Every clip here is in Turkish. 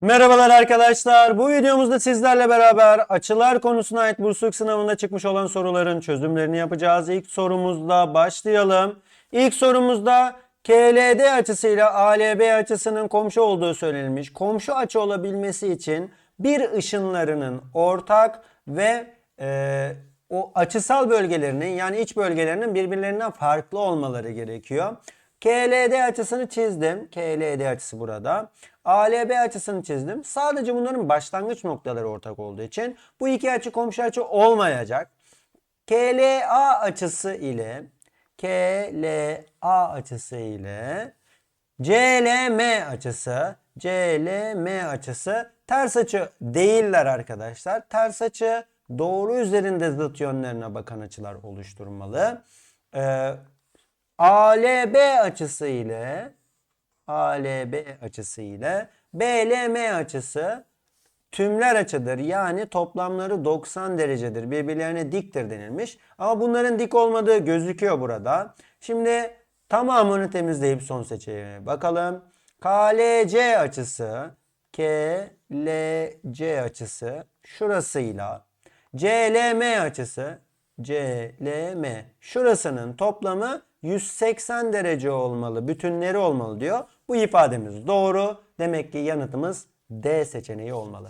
Merhabalar arkadaşlar. Bu videomuzda sizlerle beraber açılar konusuna ait bursluluk sınavında çıkmış olan soruların çözümlerini yapacağız. İlk sorumuzla başlayalım. İlk sorumuzda KLD açısıyla ALB açısının komşu olduğu söylenilmiş. Komşu açı olabilmesi için bir ışınlarının ortak ve e, o açısal bölgelerinin yani iç bölgelerinin birbirlerinden farklı olmaları gerekiyor. KLD açısını çizdim. KLD açısı burada. ALB açısını çizdim. Sadece bunların başlangıç noktaları ortak olduğu için bu iki açı komşu açı olmayacak. KLA açısı ile KLA açısı ile CLM açısı CLM açısı ters açı değiller arkadaşlar. Ters açı doğru üzerinde zıt yönlerine bakan açılar oluşturmalı. Ee, ALB açısı ile ALB açısı ile BLM açısı tümler açıdır. Yani toplamları 90 derecedir. Birbirlerine diktir denilmiş. Ama bunların dik olmadığı gözüküyor burada. Şimdi tamamını temizleyip son seçeneğe bakalım. KLC açısı KLC açısı şurasıyla CLM açısı CLM şurasının toplamı 180 derece olmalı, bütünleri olmalı diyor. Bu ifademiz doğru. Demek ki yanıtımız D seçeneği olmalı.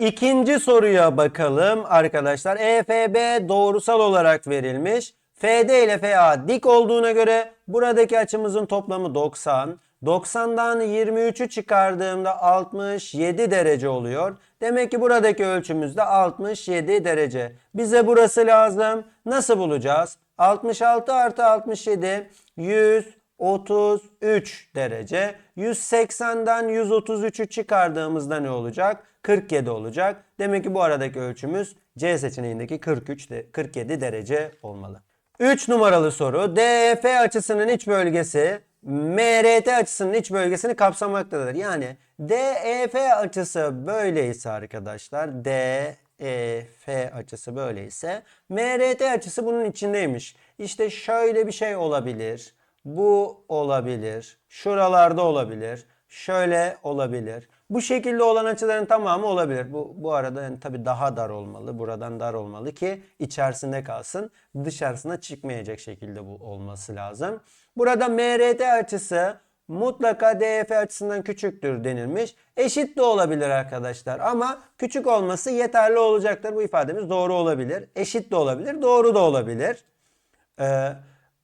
İkinci soruya bakalım arkadaşlar. EFB doğrusal olarak verilmiş. FD ile FA dik olduğuna göre buradaki açımızın toplamı 90. 90'dan 23'ü çıkardığımda 67 derece oluyor. Demek ki buradaki ölçümüz de 67 derece. Bize burası lazım. Nasıl bulacağız? 66 artı 67 133 derece. 180'den 133'ü çıkardığımızda ne olacak? 47 olacak. Demek ki bu aradaki ölçümüz C seçeneğindeki 43 de 47 derece olmalı. 3 numaralı soru. DEF açısının iç bölgesi MRT açısının iç bölgesini kapsamaktadır. Yani DEF açısı böyleyse arkadaşlar DEF açısı böyleyse MRT açısı bunun içindeymiş. İşte şöyle bir şey olabilir. Bu olabilir. Şuralarda olabilir. Şöyle olabilir. Bu şekilde olan açıların tamamı olabilir. Bu, bu arada yani tabii daha dar olmalı. Buradan dar olmalı ki içerisinde kalsın. Dışarısına çıkmayacak şekilde bu olması lazım. Burada MRT açısı mutlaka DF açısından küçüktür denilmiş. Eşit de olabilir arkadaşlar ama küçük olması yeterli olacaktır. Bu ifademiz doğru olabilir. Eşit de olabilir, doğru da olabilir. Ee,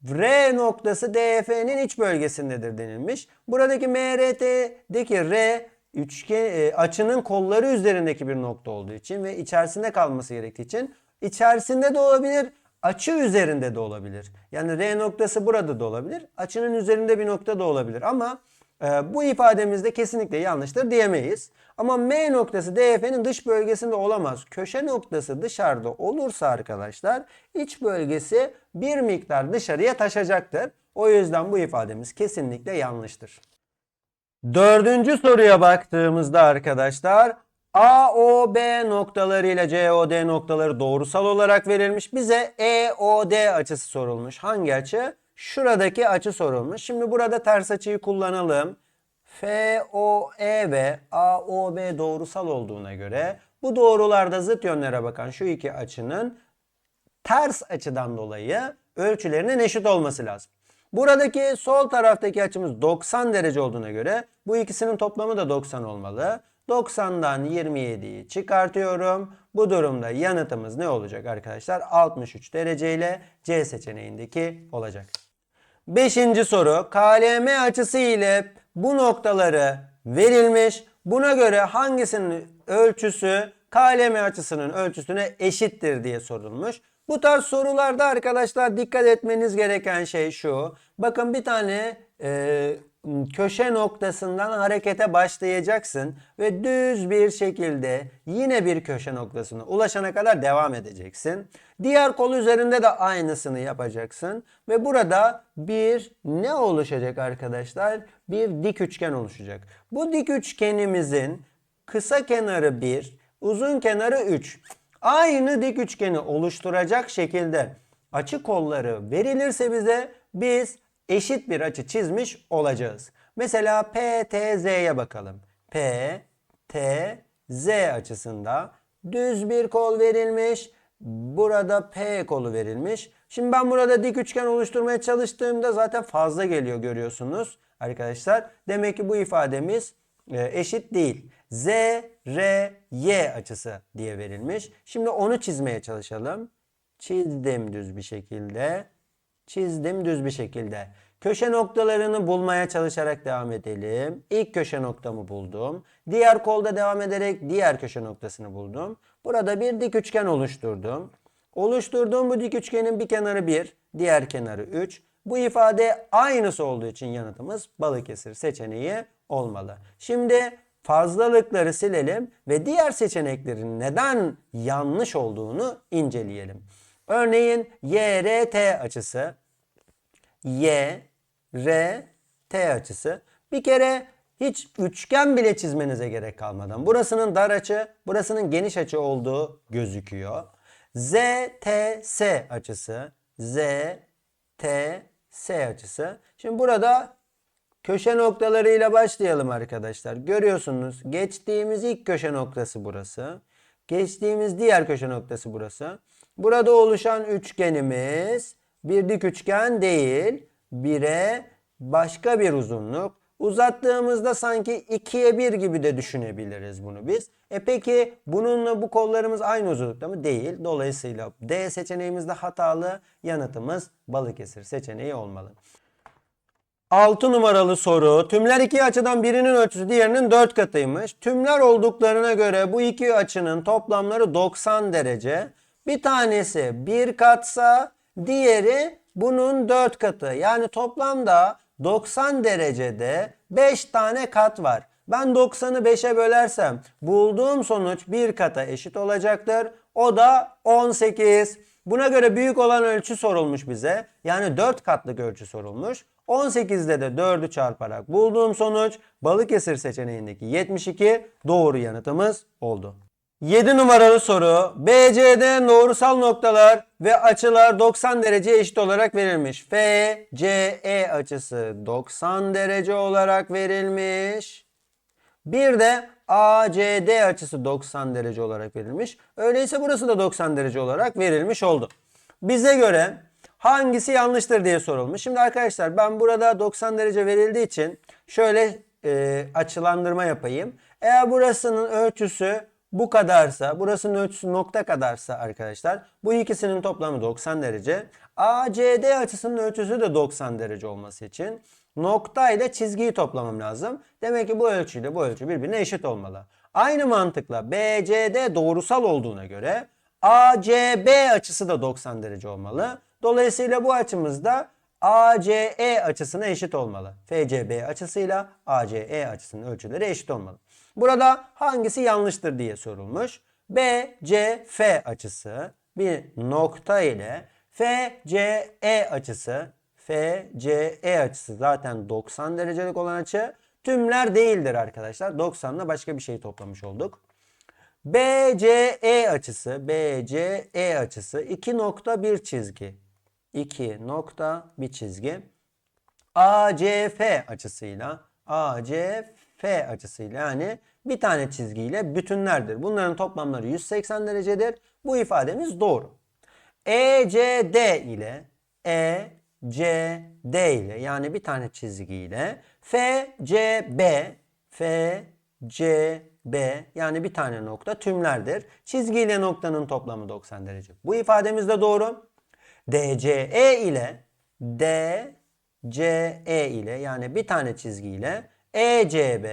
R noktası DF'nin iç bölgesindedir denilmiş. Buradaki MRT'deki R üçgen e, açının kolları üzerindeki bir nokta olduğu için ve içerisinde kalması gerektiği için içerisinde de olabilir, açı üzerinde de olabilir. Yani R noktası burada da olabilir, açının üzerinde bir nokta da olabilir ama e, bu ifademizde kesinlikle yanlıştır diyemeyiz. Ama M noktası DF'nin dış bölgesinde olamaz. Köşe noktası dışarıda olursa arkadaşlar iç bölgesi bir miktar dışarıya taşacaktır. O yüzden bu ifademiz kesinlikle yanlıştır. Dördüncü soruya baktığımızda arkadaşlar AOB noktaları ile COD noktaları doğrusal olarak verilmiş. Bize EOD açısı sorulmuş. Hangi açı? Şuradaki açı sorulmuş. Şimdi burada ters açıyı kullanalım. FOE ve AOB doğrusal olduğuna göre bu doğrularda zıt yönlere bakan şu iki açının ters açıdan dolayı ölçülerinin eşit olması lazım. Buradaki sol taraftaki açımız 90 derece olduğuna göre bu ikisinin toplamı da 90 olmalı. 90'dan 27'yi çıkartıyorum. Bu durumda yanıtımız ne olacak arkadaşlar? 63 derece ile C seçeneğindeki olacak. Beşinci soru. KLM açısı ile bu noktaları verilmiş. Buna göre hangisinin ölçüsü KLM açısının ölçüsüne eşittir diye sorulmuş. Bu tarz sorularda arkadaşlar dikkat etmeniz gereken şey şu. Bakın bir tane e, köşe noktasından harekete başlayacaksın ve düz bir şekilde yine bir köşe noktasına ulaşana kadar devam edeceksin. Diğer kol üzerinde de aynısını yapacaksın ve burada bir ne oluşacak arkadaşlar? Bir dik üçgen oluşacak. Bu dik üçgenimizin kısa kenarı 1, uzun kenarı 3. Aynı dik üçgeni oluşturacak şekilde açı kolları verilirse bize biz eşit bir açı çizmiş olacağız. Mesela PTZ'ye bakalım. P, T, Z açısında düz bir kol verilmiş. Burada P kolu verilmiş. Şimdi ben burada dik üçgen oluşturmaya çalıştığımda zaten fazla geliyor görüyorsunuz arkadaşlar. Demek ki bu ifademiz e, eşit değil. Z, R, Y açısı diye verilmiş. Şimdi onu çizmeye çalışalım. Çizdim düz bir şekilde. Çizdim düz bir şekilde. Köşe noktalarını bulmaya çalışarak devam edelim. İlk köşe noktamı buldum. Diğer kolda devam ederek diğer köşe noktasını buldum. Burada bir dik üçgen oluşturdum. Oluşturduğum bu dik üçgenin bir kenarı 1, diğer kenarı 3. Bu ifade aynısı olduğu için yanıtımız Balıkesir seçeneği olmalı. Şimdi fazlalıkları silelim ve diğer seçeneklerin neden yanlış olduğunu inceleyelim. Örneğin YRT açısı Y, R, T açısı. Bir kere hiç üçgen bile çizmenize gerek kalmadan. Burasının dar açı, burasının geniş açı olduğu gözüküyor. Z, T, S açısı. Z, T, S açısı. Şimdi burada köşe noktalarıyla başlayalım arkadaşlar. Görüyorsunuz geçtiğimiz ilk köşe noktası burası. Geçtiğimiz diğer köşe noktası burası. Burada oluşan üçgenimiz bir dik üçgen değil. Bire başka bir uzunluk. Uzattığımızda sanki ikiye bir gibi de düşünebiliriz bunu biz. E peki bununla bu kollarımız aynı uzunlukta mı? Değil. Dolayısıyla D seçeneğimizde hatalı yanıtımız Balıkesir seçeneği olmalı. 6 numaralı soru. Tümler iki açıdan birinin ölçüsü diğerinin 4 katıymış. Tümler olduklarına göre bu iki açının toplamları 90 derece. Bir tanesi bir katsa diğeri bunun 4 katı. Yani toplamda 90 derecede 5 tane kat var. Ben 90'ı 5'e bölersem bulduğum sonuç bir kata eşit olacaktır. O da 18. Buna göre büyük olan ölçü sorulmuş bize. Yani 4 katlık ölçü sorulmuş. 18'de de 4'ü çarparak bulduğum sonuç Balıkesir seçeneğindeki 72 doğru yanıtımız oldu. 7 numaralı soru. BCD doğrusal noktalar ve açılar 90 derece eşit olarak verilmiş. FCE açısı 90 derece olarak verilmiş. Bir de ACD açısı 90 derece olarak verilmiş. Öyleyse burası da 90 derece olarak verilmiş oldu. Bize göre hangisi yanlıştır diye sorulmuş. Şimdi arkadaşlar ben burada 90 derece verildiği için şöyle e, açılandırma yapayım. Eğer burasının ölçüsü bu kadarsa, burasının ölçüsü nokta kadarsa arkadaşlar bu ikisinin toplamı 90 derece. ACD açısının ölçüsü de 90 derece olması için nokta ile çizgiyi toplamam lazım. Demek ki bu ölçüyle bu ölçü birbirine eşit olmalı. Aynı mantıkla BCD doğrusal olduğuna göre ACB açısı da 90 derece olmalı. Dolayısıyla bu açımız da ACE açısına eşit olmalı. FCB açısıyla ACE açısının ölçüleri eşit olmalı. Burada hangisi yanlıştır diye sorulmuş. BCF açısı bir nokta ile FCE açısı FCE açısı zaten 90 derecelik olan açı tümler değildir arkadaşlar. 90 ile başka bir şey toplamış olduk. BCE açısı BCE açısı 2 nokta bir çizgi. 2 nokta bir çizgi. ACF açısıyla ACF açısıyla yani bir tane çizgiyle bütünlerdir. Bunların toplamları 180 derecedir. Bu ifademiz doğru. ECD ile ECD ile yani bir tane çizgiyle FCB FCB yani bir tane nokta tümlerdir. Çizgi ile noktanın toplamı 90 derece. Bu ifademiz de doğru. DCE ile DCE ile yani bir tane çizgi ile ECB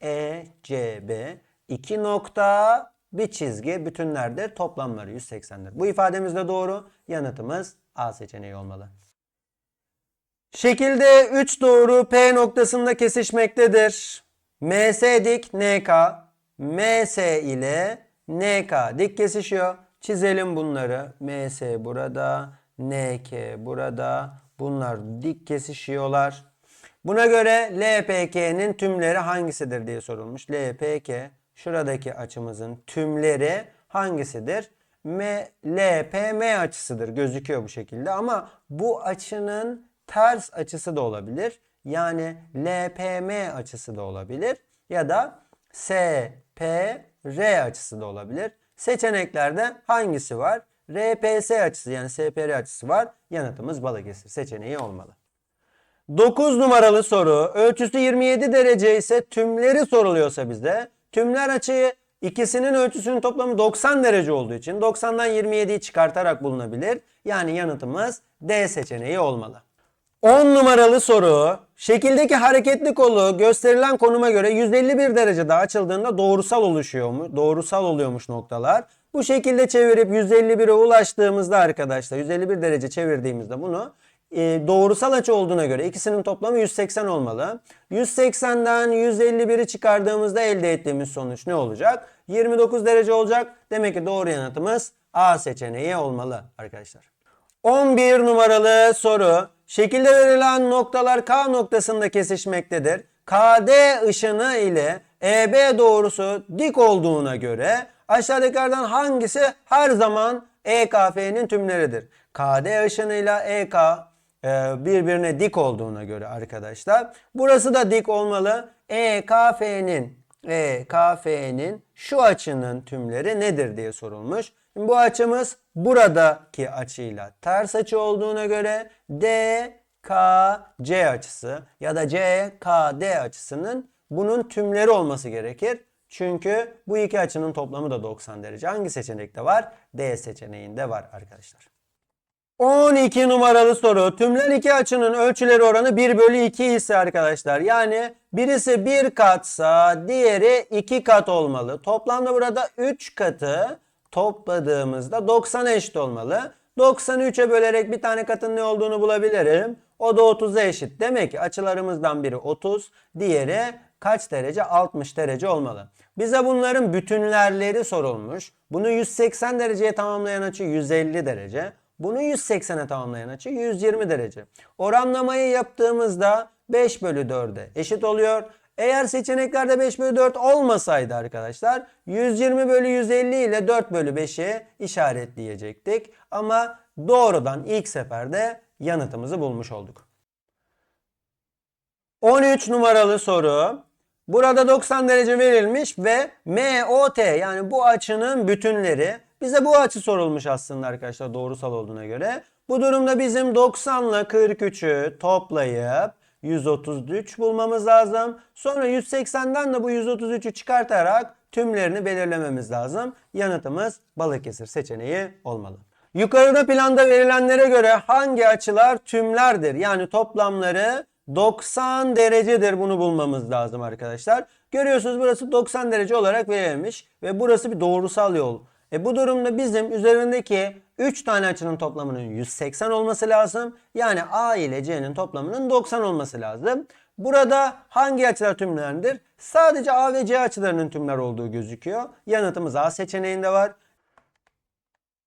ECB iki nokta bir çizgi bütünlerdir. Toplamları 180'dir. Bu ifademiz de doğru. Yanıtımız A seçeneği olmalı. Şekilde 3 doğru P noktasında kesişmektedir. MS dik NK, MS ile NK dik kesişiyor. Çizelim bunları. MS burada, NK burada. Bunlar dik kesişiyorlar. Buna göre LPK'nin tümleri hangisidir diye sorulmuş. LPK şuradaki açımızın tümleri hangisidir? M, LPM açısıdır. Gözüküyor bu şekilde ama bu açının ters açısı da olabilir. Yani LPM açısı da olabilir. Ya da S, P, R açısı da olabilir. Seçeneklerde hangisi var? RPS açısı yani SPR açısı var. Yanıtımız Balıkesir seçeneği olmalı. 9 numaralı soru. Ölçüsü 27 derece ise tümleri soruluyorsa bize tümler açıyı ikisinin ölçüsünün toplamı 90 derece olduğu için 90'dan 27'yi çıkartarak bulunabilir. Yani yanıtımız D seçeneği olmalı. 10 numaralı soru. Şekildeki hareketli kolu gösterilen konuma göre 151 derecede açıldığında doğrusal oluşuyor mu? Doğrusal oluyormuş noktalar. Bu şekilde çevirip 151'e ulaştığımızda arkadaşlar 151 derece çevirdiğimizde bunu doğrusal açı olduğuna göre ikisinin toplamı 180 olmalı. 180'den 151'i çıkardığımızda elde ettiğimiz sonuç ne olacak? 29 derece olacak. Demek ki doğru yanıtımız A seçeneği olmalı arkadaşlar. 11 numaralı soru. Şekilde verilen noktalar K noktasında kesişmektedir. KD ışını ile EB doğrusu dik olduğuna göre aşağıdakilerden hangisi her zaman EKF'nin tümleridir? KD ışınıyla EK birbirine dik olduğuna göre arkadaşlar. Burası da dik olmalı. EKF'nin EKF'nin şu açının tümleri nedir diye sorulmuş. Bu açımız buradaki açıyla ters açı olduğuna göre DKC açısı ya da CKD açısının bunun tümleri olması gerekir. Çünkü bu iki açının toplamı da 90 derece. Hangi seçenekte var? D seçeneğinde var arkadaşlar. 12 numaralı soru. Tümler iki açının ölçüleri oranı 1 bölü 2 ise arkadaşlar. Yani birisi 1 katsa diğeri 2 kat olmalı. Toplamda burada 3 katı topladığımızda 90 eşit olmalı. 93'e bölerek bir tane katın ne olduğunu bulabilirim. O da 30'a eşit. Demek ki açılarımızdan biri 30, diğeri kaç derece? 60 derece olmalı. Bize bunların bütünlerleri sorulmuş. Bunu 180 dereceye tamamlayan açı 150 derece. Bunu 180'e tamamlayan açı 120 derece. Oranlamayı yaptığımızda 5 bölü 4'e eşit oluyor. Eğer seçeneklerde 5 bölü 4 olmasaydı arkadaşlar 120 bölü 150 ile 4 bölü 5'i işaretleyecektik. Ama doğrudan ilk seferde yanıtımızı bulmuş olduk. 13 numaralı soru. Burada 90 derece verilmiş ve MOT yani bu açının bütünleri. Bize bu açı sorulmuş aslında arkadaşlar doğrusal olduğuna göre. Bu durumda bizim 90 ile 43'ü toplayıp 133 bulmamız lazım. Sonra 180'den de bu 133'ü çıkartarak tümlerini belirlememiz lazım. Yanıtımız Balıkesir seçeneği olmalı. Yukarıda planda verilenlere göre hangi açılar tümlerdir? Yani toplamları 90 derecedir bunu bulmamız lazım arkadaşlar. Görüyorsunuz burası 90 derece olarak verilmiş ve burası bir doğrusal yol. E bu durumda bizim üzerindeki 3 tane açının toplamının 180 olması lazım. Yani A ile C'nin toplamının 90 olması lazım. Burada hangi açılar tümlerdir? Sadece A ve C açılarının tümler olduğu gözüküyor. Yanıtımız A seçeneğinde var.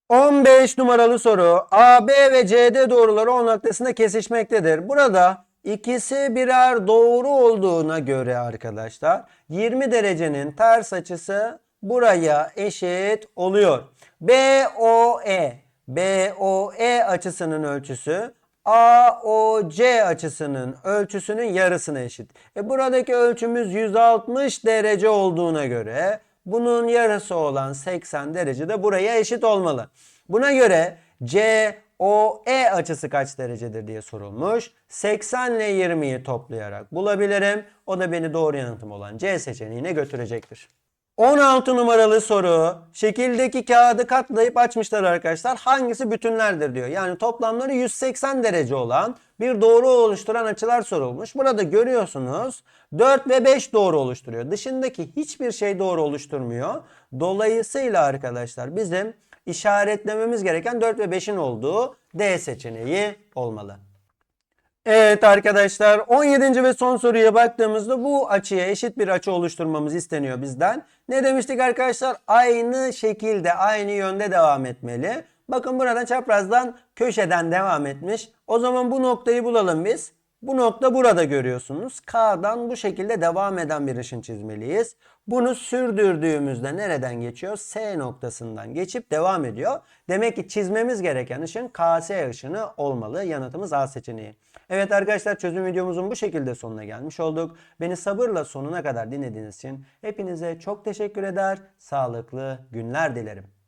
15 numaralı soru. AB ve CD doğruları O noktasında kesişmektedir. Burada ikisi birer doğru olduğuna göre arkadaşlar 20 derecenin ters açısı buraya eşit oluyor. BOE BOE açısının ölçüsü AOC açısının ölçüsünün yarısına eşit. E buradaki ölçümüz 160 derece olduğuna göre bunun yarısı olan 80 derece de buraya eşit olmalı. Buna göre COE açısı kaç derecedir diye sorulmuş. 80 ile 20'yi toplayarak bulabilirim. O da beni doğru yanıtım olan C seçeneğine götürecektir. 16 numaralı soru. Şekildeki kağıdı katlayıp açmışlar arkadaşlar. Hangisi bütünlerdir diyor. Yani toplamları 180 derece olan bir doğru oluşturan açılar sorulmuş. Burada görüyorsunuz 4 ve 5 doğru oluşturuyor. Dışındaki hiçbir şey doğru oluşturmuyor. Dolayısıyla arkadaşlar bizim işaretlememiz gereken 4 ve 5'in olduğu D seçeneği olmalı. Evet arkadaşlar 17. ve son soruya baktığımızda bu açıya eşit bir açı oluşturmamız isteniyor bizden. Ne demiştik arkadaşlar? Aynı şekilde aynı yönde devam etmeli. Bakın burada çaprazdan köşeden devam etmiş. O zaman bu noktayı bulalım biz. Bu nokta burada görüyorsunuz. K'dan bu şekilde devam eden bir ışın çizmeliyiz. Bunu sürdürdüğümüzde nereden geçiyor? S noktasından geçip devam ediyor. Demek ki çizmemiz gereken ışın KS ışını olmalı. Yanıtımız A seçeneği. Evet arkadaşlar çözüm videomuzun bu şekilde sonuna gelmiş olduk. Beni sabırla sonuna kadar dinlediğiniz için hepinize çok teşekkür eder. Sağlıklı günler dilerim.